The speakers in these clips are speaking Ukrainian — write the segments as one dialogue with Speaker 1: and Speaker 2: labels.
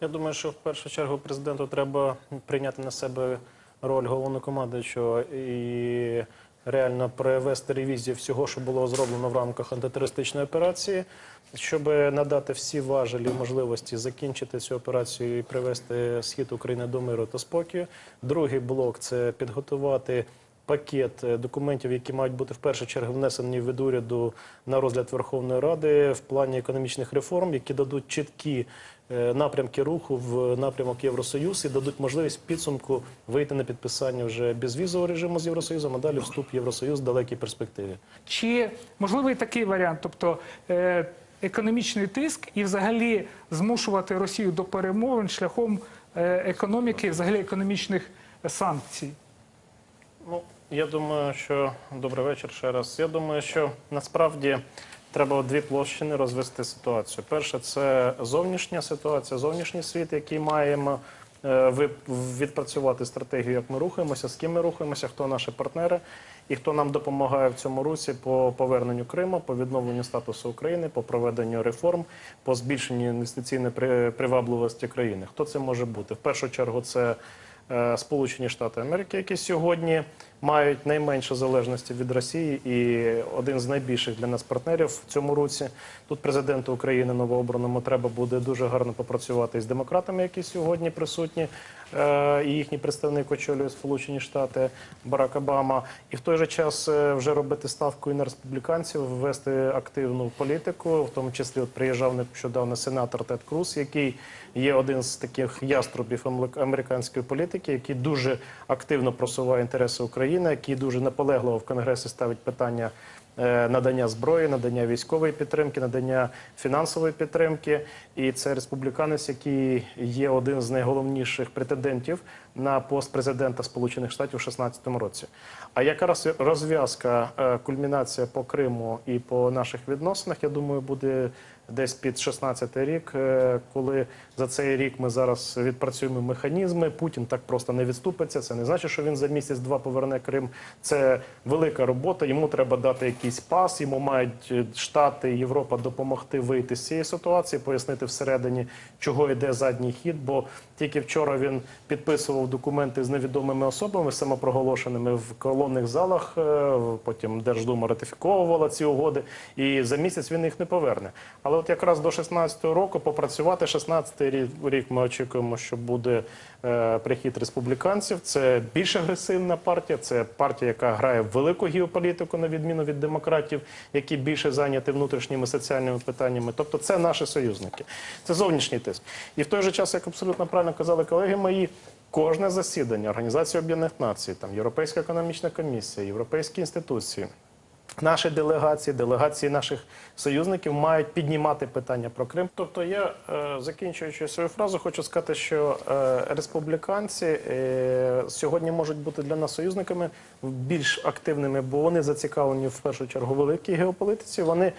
Speaker 1: Я думаю, що в першу чергу президенту треба прийняти на себе роль головнокомандуючого і реально провести ревізію всього, що було зроблено в рамках антитерористичної операції, щоб надати всі важелі можливості закінчити цю операцію і привести схід України до миру та спокою. Другий блок це підготувати. Пакет документів, які мають бути в першу чергу внесені від уряду на розгляд Верховної Ради в плані економічних реформ, які дадуть чіткі напрямки руху в напрямок Євросоюз і дадуть можливість підсумку вийти на підписання вже безвізового режиму з Євросоюзом, а далі вступ в Євросоюз в далекій перспективі.
Speaker 2: Чи можливий такий варіант, тобто е, економічний тиск і взагалі змушувати Росію до перемовин шляхом е, економіки, взагалі економічних санкцій?
Speaker 1: Ну, я думаю, що добрий вечір ще раз. Я думаю, що насправді треба дві площини розвести ситуацію. Перше, це зовнішня ситуація, зовнішній світ, який маємо е, відпрацювати стратегію, як ми рухаємося, з ким ми рухаємося, хто наші партнери і хто нам допомагає в цьому русі по поверненню Криму, по відновленню статусу України, по проведенню реформ, по збільшенню інвестиційної при- привабливості країни. Хто це може бути? В першу чергу це Сполучені Штати Америки, які сьогодні мають найменше залежності від Росії і один з найбільших для нас партнерів в цьому році. Тут президенту України новообраному треба буде дуже гарно попрацювати з демократами, які сьогодні присутні, е, і їхній представник очолює Сполучені Штати Барак Обама. І в той же час е, вже робити ставку і на республіканців, ввести активну політику, в тому числі от приїжджав нещодавно сенатор Тед Круз, який є один з таких яструбів американської політики, який дуже активно просуває інтереси України, який дуже наполегливо в Конгресі ставить питання е, надання зброї, надання військової підтримки, надання фінансової підтримки. І це республіканець, який є один з найголовніших претендентів на пост президента Сполучених Штатів у 2016 році. А яка розв'язка, е, кульмінація по Криму і по наших відносинах, я думаю, буде десь під 16 рік, е, коли за цей рік ми зараз відпрацюємо механізми. Путін так просто не відступиться. Це не значить, що він за місяць-два поверне Крим. Це велика робота. Йому треба дати якийсь пас. Йому мають е, Штати, Європа допомогти вийти з цієї ситуації, пояснити всередині, чого йде задній хід. Бо тільки вчора він підписував документи з невідомими особами, самопроголошеними в колонних залах. е, Потім Держдума ратифіковувала ці угоди, і за місяць він їх не поверне. Але от якраз до 16-го року попрацювати 16-й рік, ми очікуємо, що буде е, прихід республіканців. Це більш агресивна партія, це партія, яка грає велику геополітику, на відміну від демократів, які більше зайняті внутрішніми соціальними питаннями. Тобто, це наші союзники, це зовнішній тиск. І в той же час, як абсолютно правильно казали колеги мої. Кожне засідання Організації Об'єднаних Націй, там Європейська економічна комісія, європейські інституції, Наші делегації, делегації наших союзників мають піднімати питання про Крим. Тобто, я е, закінчуючи свою фразу, хочу сказати, що е, республіканці е, сьогодні можуть бути для нас союзниками більш активними, бо вони зацікавлені в першу чергу великій геополітиці. Вони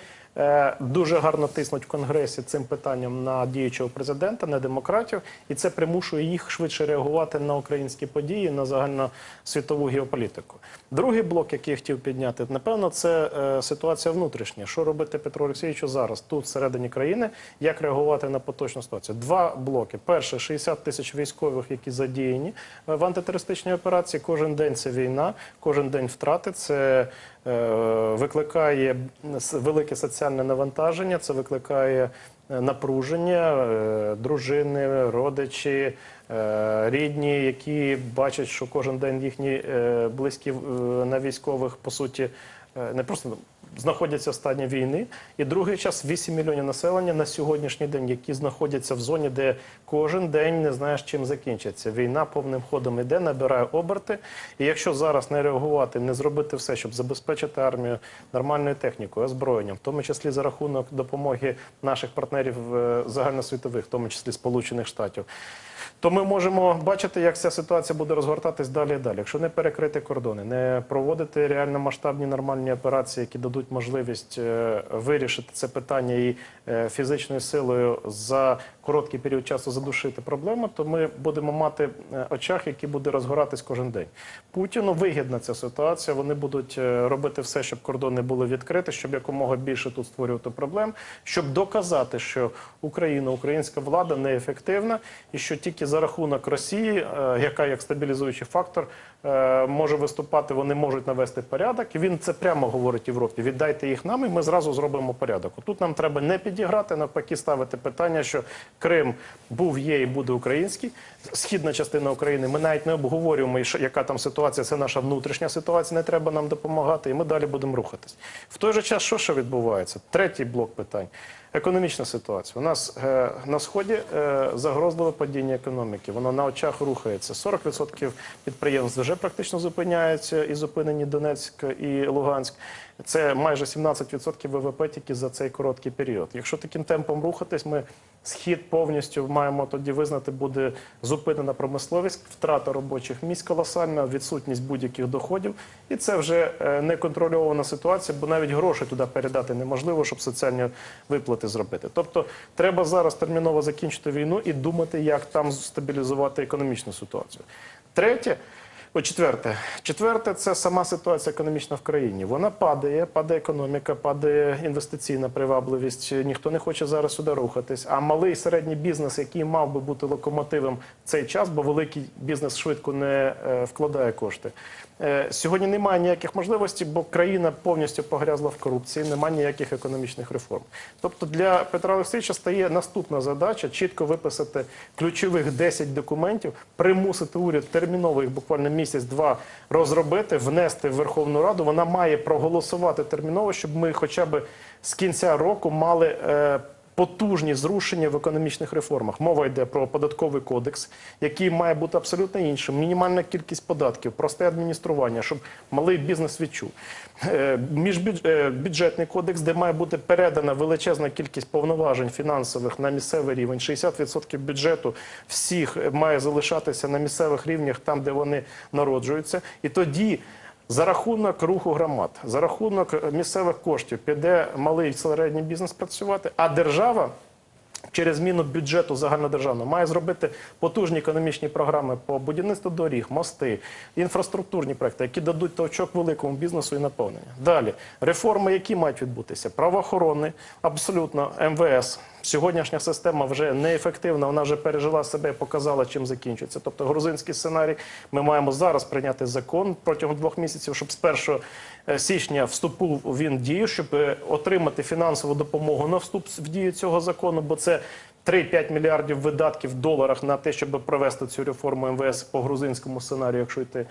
Speaker 1: дуже гарно тиснуть в конгресі цим питанням на діючого президента, на демократів, і це примушує їх швидше реагувати на українські події, на загальносвітову геополітику. Другий блок, який я хотів підняти, напевно, це е, ситуація внутрішня. Що робити Петру Олексійовичу зараз тут, всередині країни, як реагувати на поточну ситуацію? Два блоки: перше 60 тисяч військових, які задіяні е, в антитерористичній операції. Кожен день це війна, кожен день втрати. Це е, викликає с- велике соціальне навантаження, це викликає е, напруження, е, дружини, родичі, е, рідні, які бачать, що кожен день їхні е, близькі е, на військових по суті е, не просто знаходяться в стані війни. І другий час 8 мільйонів населення на сьогоднішній день, які знаходяться в зоні, де кожен день не знаєш, чим закінчиться. Війна повним ходом іде, набирає оберти. І якщо зараз не реагувати, не зробити все, щоб забезпечити армію нормальною технікою, озброєнням, в тому числі за рахунок допомоги наших партнерів е, загальносвітових, в тому числі Сполучених Штатів. То ми можемо бачити, як ця ситуація буде розгортатись далі і далі. Якщо не перекрити кордони, не проводити реально масштабні нормальні операції, які дадуть можливість е, вирішити це питання і е, фізичною силою за короткий період часу задушити проблему, то ми будемо мати е, очах, які буде розгоратись кожен день. Путіну вигідна ця ситуація. Вони будуть е, робити все, щоб кордони були відкриті, щоб якомога більше тут створювати проблем, щоб доказати, що Україна, українська влада неефективна, і що тільки за рахунок Росії, е, яка як стабілізуючий фактор може виступати, вони можуть навести порядок. Він це прямо говорить Європі. Віддайте їх нам, і ми зразу зробимо порядок. Тут нам треба не підіграти, навпаки, ставити питання, що Крим був, є і буде український. Східна частина України. Ми навіть не обговорюємо, яка там ситуація. Це наша внутрішня ситуація. Не треба нам допомагати, і ми далі будемо рухатись. В той же час, що ще відбувається? Третій блок питань. Економічна ситуація. У нас е, на сході е, загрозливе падіння економіки. Воно на очах рухається. 40% підприємств вже практично зупиняються і зупинені Донецьк і Луганськ. Це майже 17% ВВП тільки за цей короткий період. Якщо таким темпом рухатись, ми схід повністю маємо тоді визнати, буде зупинена промисловість, втрата робочих місць колосальна, відсутність будь-яких доходів. І це вже е, неконтрольована ситуація, бо навіть гроші туди передати неможливо, щоб соціальні виплати зробити. Тобто треба зараз терміново закінчити війну і думати, як там стабілізувати економічну ситуацію. Третє. О, четверте. Четверте це сама ситуація економічна в країні. Вона падає, падає економіка, падає інвестиційна привабливість. Ніхто не хоче зараз сюди рухатись. А малий і середній бізнес, який мав би бути локомотивом цей час, бо великий бізнес швидко не е, вкладає кошти. Е, сьогодні немає ніяких можливостей, бо країна повністю погрязла в корупції, немає ніяких економічних реформ. Тобто для Петра Олексійовича стає наступна задача чітко виписати ключових 10 документів, примусити уряд терміново їх буквально місяць-два розробити, внести в Верховну Раду. Вона має проголосувати терміново, щоб ми хоча б з кінця року мали. Потужні зрушення в економічних реформах. Мова йде про податковий кодекс, який має бути абсолютно іншим. Мінімальна кількість податків, просте адміністрування, щоб малий бізнес відчув. Е, міжбюдж- е, кодекс, де має бути передана величезна кількість повноважень фінансових на місцевий рівень. 60% бюджету всіх має залишатися на місцевих рівнях, там де вони народжуються. І тоді. За рахунок руху громад, за рахунок місцевих коштів піде малий середній бізнес працювати, а держава через зміну бюджету загальнодержавного має зробити потужні економічні програми по будівництву доріг, мости, інфраструктурні проекти, які дадуть толчок великому бізнесу і наповнення. Далі реформи, які мають відбутися, правоохоронний, абсолютно МВС. Сьогоднішня система вже неефективна, вона вже пережила себе і показала, чим закінчиться. Тобто грузинський сценарій ми маємо зараз прийняти закон протягом двох місяців, щоб з 1 січня вступив він в дію, щоб е, отримати фінансову допомогу на вступ в дію цього закону, бо це 3-5 мільярдів видатків в доларах на те, щоб провести цю реформу МВС по грузинському сценарію, якщо йти.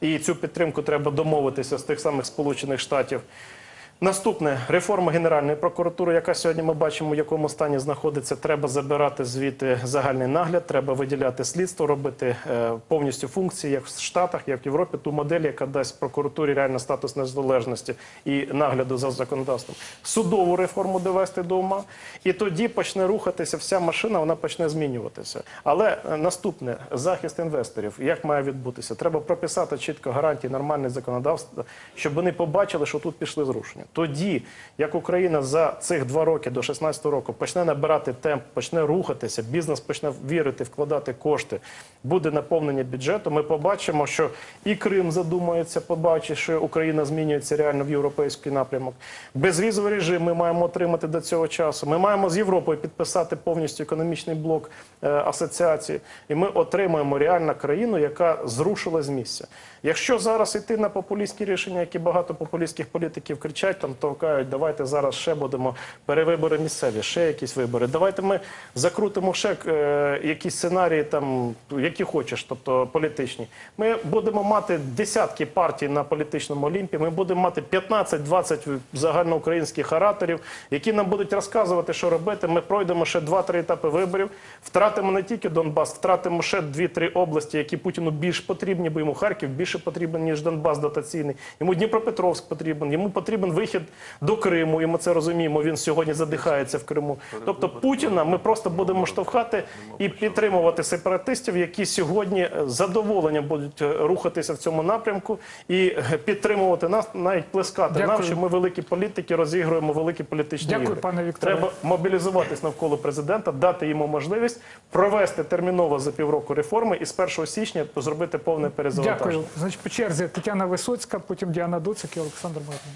Speaker 1: І цю підтримку треба домовитися з тих самих Сполучених Штатів. Наступне реформа Генеральної прокуратури, яка сьогодні ми бачимо, в якому стані знаходиться. Треба забирати звідти загальний нагляд, треба виділяти слідство, робити е, повністю функції, як в Штатах, як в Європі, ту модель, яка дасть прокуратурі реально статус незалежності і нагляду за законодавством. Судову реформу довести до ума, і тоді почне рухатися вся машина, вона почне змінюватися. Але е, наступне захист інвесторів, як має відбутися? Треба прописати чітко гарантії нормальне законодавство, щоб вони побачили, що тут пішли зрушення. Тоді, як Україна за цих два роки до 16 року почне набирати темп, почне рухатися, бізнес почне вірити, вкладати кошти, буде наповнення бюджету. Ми побачимо, що і Крим задумається, побачить, що Україна змінюється реально в європейський напрямок. Безвізовий режим ми маємо отримати до цього часу. Ми маємо з Європою підписати повністю економічний блок е, асоціації, і ми отримаємо реально країну, яка зрушила з місця. Якщо зараз йти на популістські рішення, які багато популістських політиків кричать, там толкають, давайте зараз ще будемо перевибори місцеві, ще якісь вибори. Давайте ми закрутимо ще е, якісь сценарії, там які хочеш, тобто політичні. Ми будемо мати десятки партій на політичному олімпі. Ми будемо мати 15-20 загальноукраїнських ораторів, які нам будуть розказувати, що робити. Ми пройдемо ще 2-3 етапи виборів, втратимо не тільки Донбас, втратимо ще 2-3 області, які Путіну більш потрібні, бо йому Харків більше потрібен, ніж Донбас дотаційний. Йому Дніпропетровськ потрібен, йому потрібен вищий вихід до Криму, і ми це розуміємо. Він сьогодні задихається в Криму. Тобто Путіна ми просто будемо штовхати і підтримувати сепаратистів, які сьогодні е, з задоволенням будуть е, рухатися в цьому напрямку і е, підтримувати нас, навіть плескати нам, що ми великі політики розігруємо великі політичні
Speaker 2: Дякую,
Speaker 1: ігри.
Speaker 2: пане Вікторе.
Speaker 1: Треба мобілізуватись навколо президента, дати йому можливість провести терміново за півроку реформи і з 1 січня зробити повне перезавантаження.
Speaker 2: Дякую. Значить, по черзі Тетяна Висоцька, потім Діана Доцик і Олександр Марtin.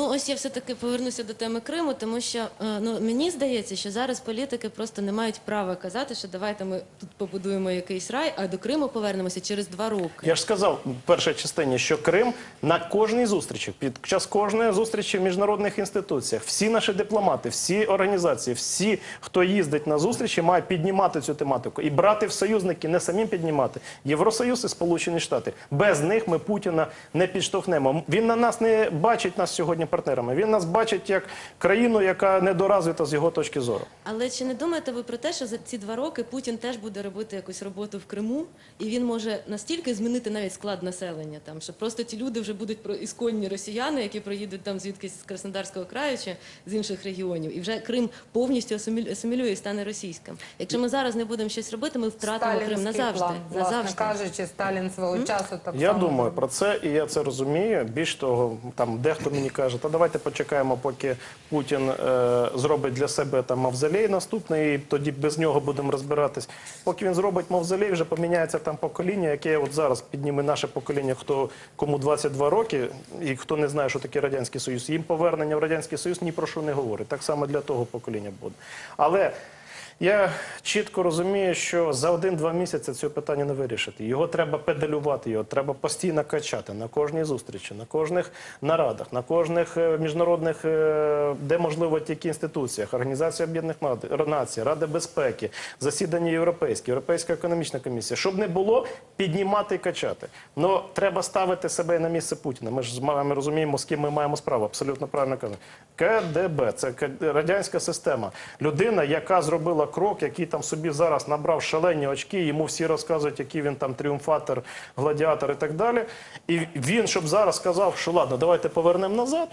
Speaker 3: Ну, ось я все-таки повернуся до теми Криму, тому що е, ну, мені здається, що зараз політики просто не мають права казати, що давайте ми тут побудуємо якийсь рай, а до Криму повернемося через два роки.
Speaker 1: Я ж сказав в першій частині, що Крим на кожній зустрічі, під час кожної зустрічі в міжнародних інституціях, всі наші дипломати, всі організації, всі, хто їздить на зустрічі, мають піднімати цю тематику і брати в союзники, не самим піднімати Євросоюз і Сполучені Штати. Без них ми Путіна не підштовхнемо. Він на нас не бачить нас сьогодні партнерами. Він нас бачить як країну, яка недоразвита з його точки зору.
Speaker 3: Але чи не думаєте ви про те, що за ці два роки Путін теж буде робити якусь роботу в Криму, і він може настільки змінити навіть склад населення там, що просто ті люди вже будуть про ісконні росіяни, які проїдуть там звідкись з Краснодарського краю чи з інших регіонів, і вже Крим повністю асимілю- асимілює і стане російським. Якщо ми зараз не будемо щось робити, ми втратимо Крим назавжди.
Speaker 4: план, власне
Speaker 3: назавжди.
Speaker 4: кажучи, Сталін свого часу так
Speaker 1: Я
Speaker 4: само
Speaker 1: думаю про це, і я це розумію. Більш того, там дехто мені каже, та давайте почекаємо, поки Путін е, зробить для себе там мавзолей наступний, і тоді без нього будемо розбиратись. Поки він зробить мавзолей, вже поміняється там покоління, яке от зараз підніме наше покоління, хто кому 22 роки, і хто не знає, що таке радянський союз. Їм повернення в радянський союз ні про що не говорить. Так само для того покоління буде. Але я чітко розумію, що за один-два місяці це питання не вирішити. Його треба педалювати, його треба постійно качати на кожній зустрічі, на кожних нарадах, на кожних е, міжнародних, е, де можливо тільки інституціях, Організація Об'єднаних Націй, Ради безпеки, засідання Європейське, Європейська економічна комісія. Щоб не було, піднімати і качати. Но треба ставити себе на місце Путіна. Ми ж з вами розуміємо, з ким ми маємо справу. Абсолютно правильно кажуть. КДБ це радянська система. Людина, яка зробила крок, який там собі зараз набрав шалені очки, йому всі розказують, який він там тріумфатор, гладіатор і так далі. І він, щоб зараз сказав, що ладно, давайте повернемо назад,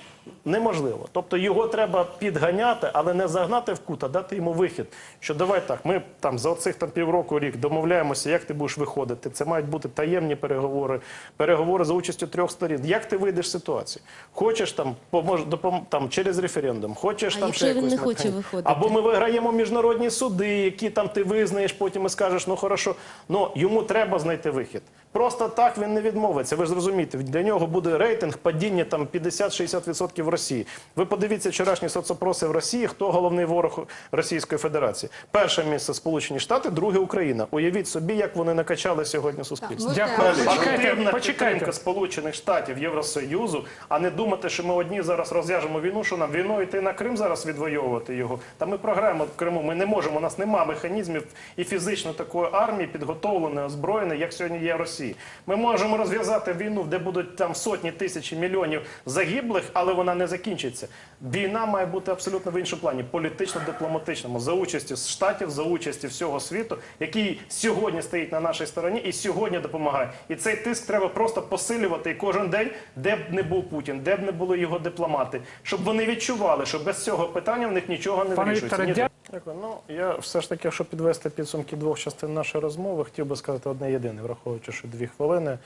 Speaker 1: неможливо. Тобто його треба підганяти, але не загнати в кут, а дати йому вихід. Що давай так, ми там за оцих там півроку рік домовляємося, як ти будеш виходити. Це мають бути таємні переговори, переговори за участю трьох сторін. Як ти вийдеш з ситуації? Хочеш там помож, допом, там через референдум, хочеш
Speaker 3: А
Speaker 1: там ще
Speaker 3: він не хоче виходити?
Speaker 1: Або ми виграємо міжнародні суди, які там ти визнаєш, потім і скажеш, ну хорошо, ну йому треба знайти вихід. Просто так він не відмовиться. Ви ж зрозумієте, для нього буде рейтинг падіння там 50-60% в Росії. Ви подивіться вчорашні соцопроси в Росії, хто головний ворог Російської Федерації. Перше місце Сполучені Штати, друге Україна. Уявіть собі, як вони накачали сьогодні суспільство.
Speaker 2: Дякую. Почекайте, почекайте.
Speaker 1: Сполучених Штатів Євросоюзу, а не думати, що ми одні зараз розв'яжемо війну, що нам війною йти на Крим зараз відвоювати його. Та ми програємо в Криму. Ми не можемо. У нас немає механізмів і фізично такої армії підготовленої, озброєної, як сьогодні є в Росії. Ми можемо розв'язати війну, де будуть там сотні тисяч мільйонів загиблих, але вона не закінчиться. Війна має бути абсолютно в іншому плані, політично-дипломатичному, за участі штатів, за участі всього світу, який сьогодні стоїть на нашій стороні і сьогодні допомагає. І цей тиск треба просто посилювати і кожен день, де б не був Путін, де б не були його дипломати, щоб вони відчували, що без цього питання в них нічого не вирішується. Дякую. Ну я все ж таки, щоб підвести підсумки двох частин нашої розмови, хотів би сказати одне єдине, враховуючи, що дві хвилини.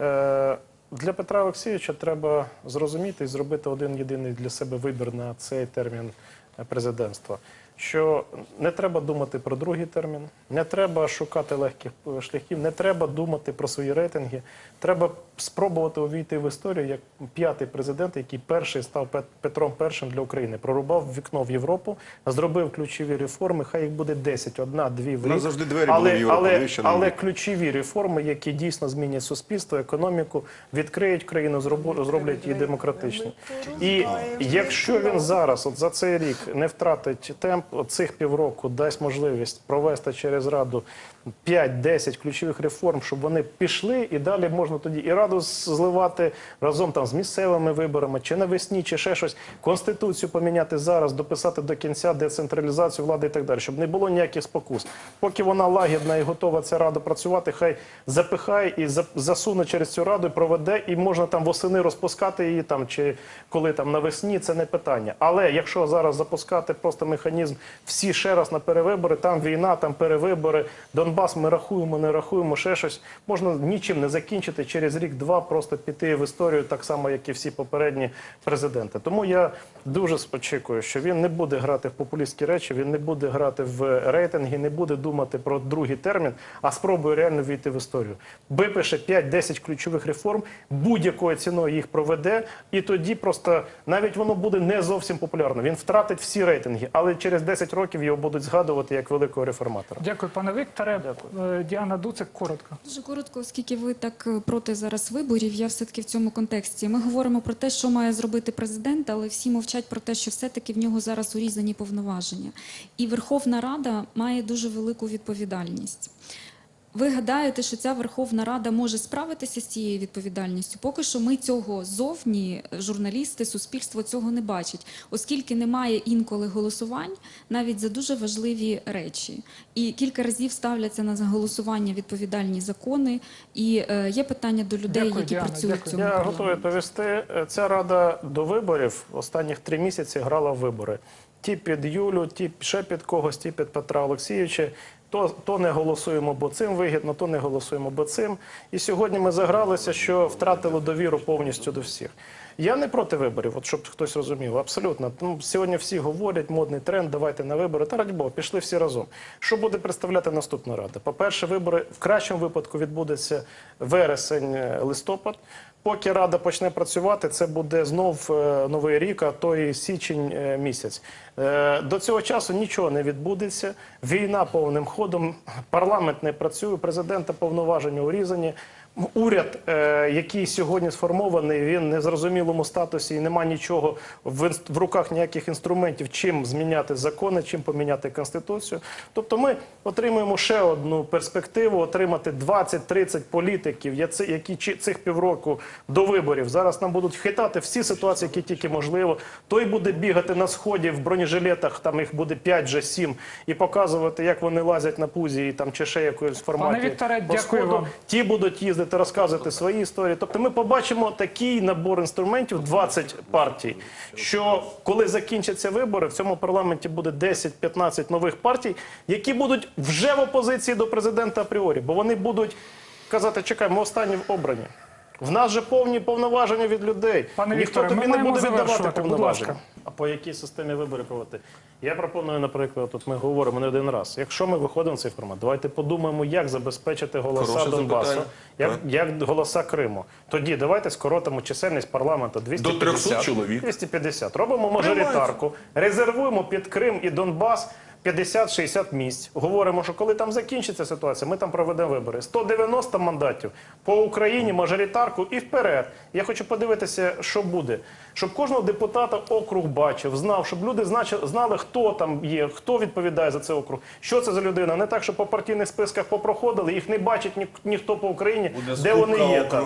Speaker 1: Е, для Петра Олексійовича треба зрозуміти і зробити один єдиний для себе вибір на цей термін е, президентства. Що не треба думати про другий термін, не треба шукати легких е, шляхів, не треба думати про свої рейтинги. Треба спробувати увійти в історію як п'ятий президент, який перший став Пет- Петром Першим для України. Прорубав вікно в Європу, зробив ключові реформи. Хай їх буде 10, одна, дві в рік.
Speaker 5: завжди двері були в
Speaker 1: але,
Speaker 5: Європу,
Speaker 1: але,
Speaker 5: навіщо
Speaker 1: але ключові реформи, які дійсно змінять суспільство, економіку, відкриють країну, зробу- зроблять її демократичною. І якщо він зараз, от за цей рік, не втратить темп, цих півроку дасть можливість провести через раду 5-10 ключових реформ, щоб вони пішли, і далі можна тоді і раду зливати разом там з місцевими виборами, чи навесні, чи ще щось. Конституцію поміняти зараз, дописати до кінця децентралізацію влади і так далі, щоб не було ніяких спокус. Поки вона лагідна і готова ця рада працювати, хай запихає і за- засуне через цю раду і проведе, і можна там восени розпускати її там, чи коли там навесні, це не питання. Але якщо зараз запускати просто механізм всі ще раз на перевибори, там війна, там перевибори, Донбас ми рахуємо, не рахуємо, ще щось, можна нічим не закінчити через рік-два, просто піти в історію так само, як і всі попередні президенти. Тому я дуже очікую, що він не буде грати в популістські речі, він не буде грати в рейтинги, не буде думати про другий термін, а спробує реально війти в історію. Випише 5-10 ключових реформ, будь-якою ціною їх проведе, і тоді просто навіть воно буде не зовсім популярно. Він втратить всі рейтинги, але через 10 років його будуть згадувати як великого реформатора.
Speaker 2: Дякую, пане Вікторе.
Speaker 1: Дякую.
Speaker 2: Е, Діана Дуцик, коротко.
Speaker 5: Дуже коротко, оскільки ви так е, проти зараз виборів, я все-таки в цьому контексті. Ми говоримо про те, що має зробити президент, але всі мовчать про те, що все-таки в нього зараз урізані повноваження. І Верховна Рада має дуже велику відповідальність. Ви гадаєте, що ця Верховна Рада може справитися з цією відповідальністю? Поки що ми цього зовні, журналісти, суспільство цього не бачить, оскільки немає інколи голосувань навіть за дуже важливі речі. І кілька разів ставляться на голосування відповідальні закони. І е, є питання до людей,
Speaker 2: Дякую,
Speaker 5: які
Speaker 2: Діана,
Speaker 5: працюють
Speaker 2: дякую.
Speaker 5: в цьому
Speaker 1: Я
Speaker 5: парламенті.
Speaker 1: готовий відповісти. Е, Ця рада до виборів останніх три місяці грала в вибори. Ті під Юлю, ті ще під когось, ті під Петра Олексійовича. То, то не голосуємо, бо цим вигідно, то не голосуємо, бо цим. І сьогодні ми загралися, що втратили довіру повністю до всіх. Я не проти виборів, от щоб хтось розумів, абсолютно. Ну, сьогодні всі говорять, модний тренд, давайте на вибори. Та раді Бога, пішли всі разом. Що буде представляти наступна рада? По-перше, вибори в кращому випадку відбудеться вересень, е. Поки рада почне працювати, це буде знов е, новий рік, а то і січень е, місяць. Е, До цього часу нічого не відбудеться. Війна повним ходом, парламент не працює, президента повноваження урізані. Уряд, е, який сьогодні сформований, він в незрозумілому статусі і нема нічого в, руках ніяких інструментів, чим зміняти закони, чим поміняти конституцію. Тобто, ми отримуємо ще одну перспективу отримати 20-30 політиків, які цих півроку до виборів зараз нам будуть хитати всі ситуації, які тільки можливо. Той буде бігати на сході в бронежилетах, там їх буде 5 вже 7, і показувати, як вони лазять на пузі і там чи ще якоюсь форматі.
Speaker 2: Пане Вікторе, дякую вам.
Speaker 1: Ті будуть їздити, розказувати свої історії. Тобто ми побачимо такий набор інструментів, 20 партій, що коли закінчаться вибори, в цьому парламенті буде 10-15 нових партій, які будуть вже в опозиції до президента апріорі, бо вони будуть казати, чекай, ми останні обрані. В нас же повні повноваження від людей.
Speaker 2: Пане
Speaker 1: Ніхто
Speaker 2: Вікторе,
Speaker 1: тобі
Speaker 2: ми
Speaker 1: не
Speaker 2: маємо
Speaker 1: буде віддавати
Speaker 2: завершувати, будь
Speaker 1: повноваження.
Speaker 2: ласка.
Speaker 1: А по якій системі вибори проводити? Я пропоную, наприклад, тут ми говоримо не один раз. Якщо ми виходимо в цей формат, давайте подумаємо, як забезпечити голоса
Speaker 6: Хороше
Speaker 1: Донбасу,
Speaker 6: запитання.
Speaker 1: як, як голоса Криму. Тоді давайте скоротимо чисельність парламенту 250.
Speaker 6: 300 чоловік.
Speaker 1: 250. Робимо мажоритарку, резервуємо під Крим і Донбас 50-60 місць. Говоримо, що коли там закінчиться ситуація, ми там проведемо вибори. 190 мандатів по Україні, мажоритарку і вперед. Я хочу подивитися, що буде. Щоб кожного депутата округ бачив, знав, щоб люди знали, хто там є, хто відповідає за цей округ, що це за людина. Не так, що по партійних списках попроходили, їх не бачить ні, ніхто по Україні, де вони є там.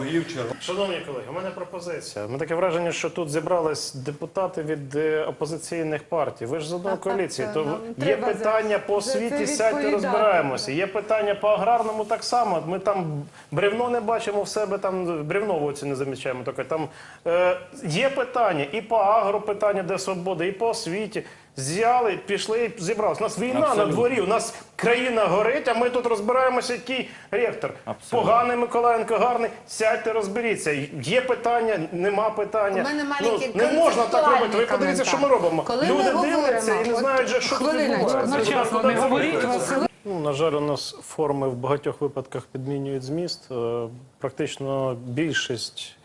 Speaker 1: Шановні колеги, у мене пропозиція. Мене таке враження, що тут зібрались депутати від е, опозиційних партій. Ви ж з
Speaker 4: так,
Speaker 1: коаліції.
Speaker 4: е,
Speaker 1: То є питання по освіті, сядьте, розбираємося. Є питання по аграрному так само. Ми там бревно не бачимо в себе, там бревно в оці не замічаємо. Таке. Там е, є питання і по агро питання, де свобода, і по освіті. Взяли, пішли, зібралися. У нас війна на дворі, у нас країна горить, а ми тут розбираємося, який ректор. Поганий Миколаєнко, гарний. Сядьте, розберіться. Є питання, нема питання.
Speaker 4: У мене
Speaker 1: ну, не можна так робити. Ви подивіться, що ми робимо.
Speaker 4: Коли
Speaker 1: Люди
Speaker 4: говоримо,
Speaker 1: дивляться і не знають, же, що відбувається.
Speaker 2: Не говоріть.
Speaker 1: Ну, на жаль, у нас форми в багатьох випадках підмінюють зміст. Е, Практично більшість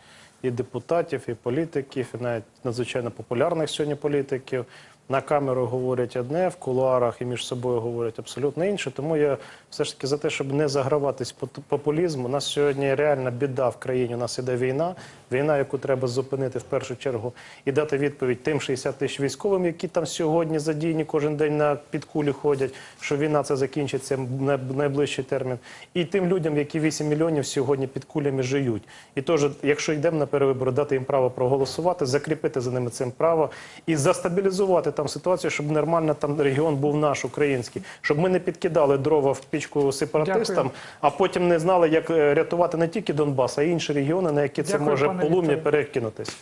Speaker 1: і депутатів, і політиків, і навіть надзвичайно популярних сьогодні політиків на камеру говорять одне, в кулуарах і між собою говорять абсолютно інше. Тому я все ж таки за те, щоб не заграватись популізму. У нас сьогодні реальна біда в країні. У нас іде війна, війна, яку треба зупинити в першу чергу і дати відповідь тим 60 тисяч військовим, які там сьогодні задіяні кожен день на підкулі ходять, що війна це закінчиться в най- найближчий термін, і тим людям, які 8 мільйонів сьогодні під кулями жиють. І теж, якщо йдемо на перевибори, дати їм право проголосувати, закріпити за ними цим право і застабілізувати там ситуацію, щоб нормально там регіон був наш український, щоб ми не підкидали дрова в пічку сепаратистам,
Speaker 2: Дякую.
Speaker 1: а потім не знали, як е, рятувати не тільки Донбас, а й інші регіони, на які це може полум'я перекинутись.